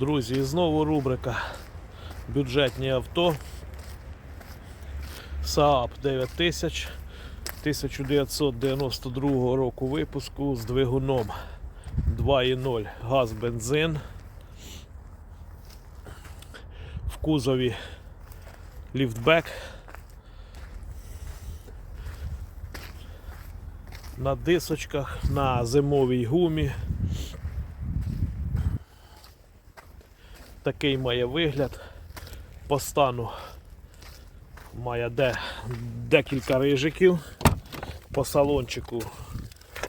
Друзі, і знову рубрика бюджетні авто. Saab 9000 1992 року випуску з двигуном 2.0 газ бензин. В кузові ліфтбек. На дисочках, на зимовій гумі. Такий має вигляд. По стану має де, декілька рижиків. По салончику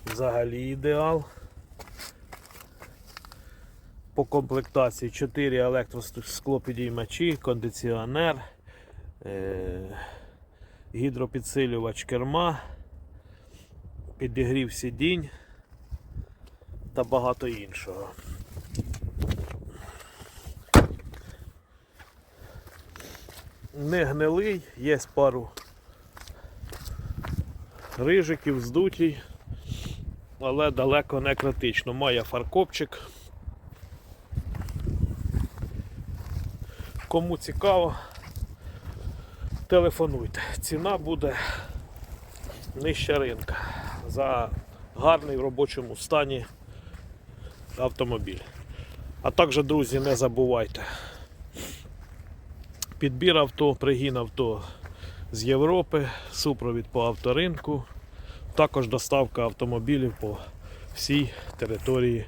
взагалі ідеал. По комплектації 4 електросклопідіймачі, кондиціонер, е- гідропідсилювач керма, підігрів сидінь та багато іншого. Не гнилий, є пару рижиків, здутій, але далеко не критично. Має фаркопчик. Кому цікаво, телефонуйте. Ціна буде нижча ринка за гарний в робочому стані автомобіль. А також, друзі, не забувайте. Підбір авто, пригін авто з Європи, супровід по авторинку, також доставка автомобілів по всій території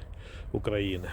України.